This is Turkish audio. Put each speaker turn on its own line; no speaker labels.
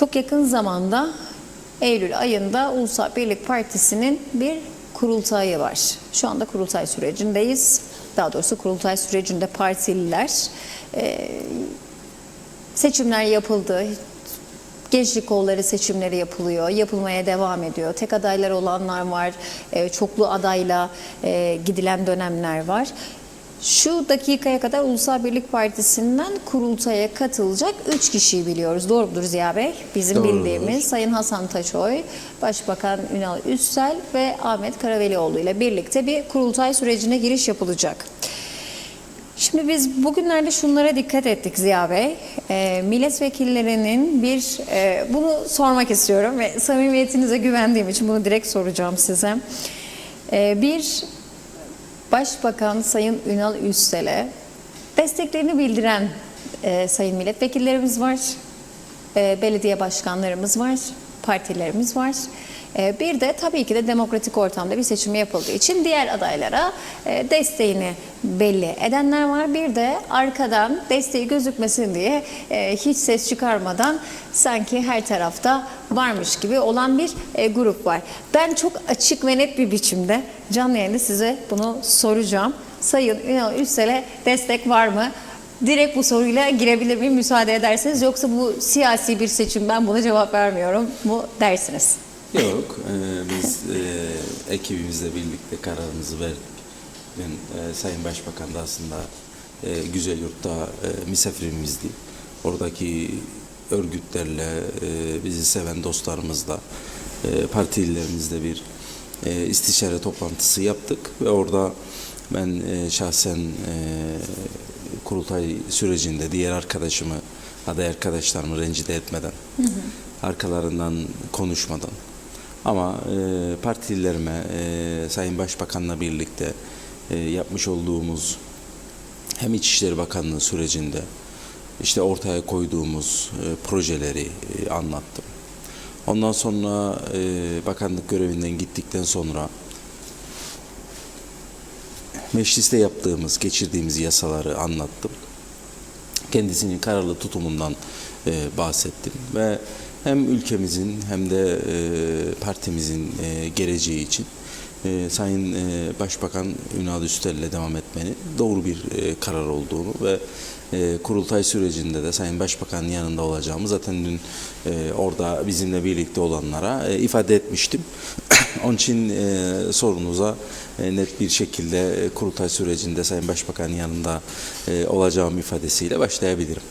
Çok yakın zamanda Eylül ayında Ulusal Birlik Partisi'nin bir kurultayı var. Şu anda kurultay sürecindeyiz. Daha doğrusu kurultay sürecinde partililer e, seçimler yapıldı. Gençlik kolları seçimleri yapılıyor, yapılmaya devam ediyor. Tek adaylar olanlar var, e, çoklu adayla e, gidilen dönemler var. Şu dakikaya kadar Ulusal Birlik Partisi'nden kurultaya katılacak 3 kişiyi biliyoruz. Doğru mudur Ziya Bey? Bizim
Doğrudur.
bildiğimiz Sayın Hasan Taşoy, Başbakan Ünal Üssel ve Ahmet Karavelioğlu ile birlikte bir kurultay sürecine giriş yapılacak. Şimdi biz bugünlerde şunlara dikkat ettik Ziya Bey. E, milletvekillerinin bir, e, bunu sormak istiyorum ve samimiyetinize güvendiğim için bunu direkt soracağım size. E, bir Başbakan Sayın Ünal Üstel'e desteklerini bildiren e, sayın milletvekillerimiz var, e, belediye başkanlarımız var, partilerimiz var. E, bir de tabii ki de demokratik ortamda bir seçim yapıldığı için diğer adaylara e, desteğini belli edenler var. Bir de arkadan desteği gözükmesin diye e, hiç ses çıkarmadan sanki her tarafta varmış gibi olan bir e, grup var. Ben çok açık ve net bir biçimde canlı yayında size bunu soracağım. Sayın Ünal Üstel'e destek var mı? Direkt bu soruyla girebilir miyim müsaade ederseniz yoksa bu siyasi bir seçim ben buna cevap vermiyorum mu dersiniz?
Yok, e, biz e, ekibimizle birlikte kararımızı verdik. Dün e, Sayın Başbakan da aslında e, Güzel Yurt'ta e, misafirimizdi. Oradaki örgütlerle, e, bizi seven dostlarımızla, e, partililerimizle bir e, istişare toplantısı yaptık ve orada ben e, şahsen e, kurultay sürecinde diğer arkadaşımı, aday arkadaşlarımı rencide etmeden, arkalarından konuşmadan ama e, partililerime e, Sayın Başbakan'la birlikte e, yapmış olduğumuz hem İçişleri Bakanlığı sürecinde işte ortaya koyduğumuz e, projeleri e, anlattım. Ondan sonra e, bakanlık görevinden gittikten sonra mecliste yaptığımız, geçirdiğimiz yasaları anlattım. Kendisinin kararlı tutumundan e, bahsettim ve hem ülkemizin hem de e, partimizin e, geleceği için e, Sayın e, Başbakan Ünal Üstel'le devam etmenin doğru bir e, karar olduğunu ve e, kurultay sürecinde de Sayın Başbakan'ın yanında olacağımı zaten dün e, orada bizimle birlikte olanlara e, ifade etmiştim. Onun için e, sorunuza e, net bir şekilde e, kurultay sürecinde Sayın Başbakan'ın yanında e, olacağım ifadesiyle başlayabilirim.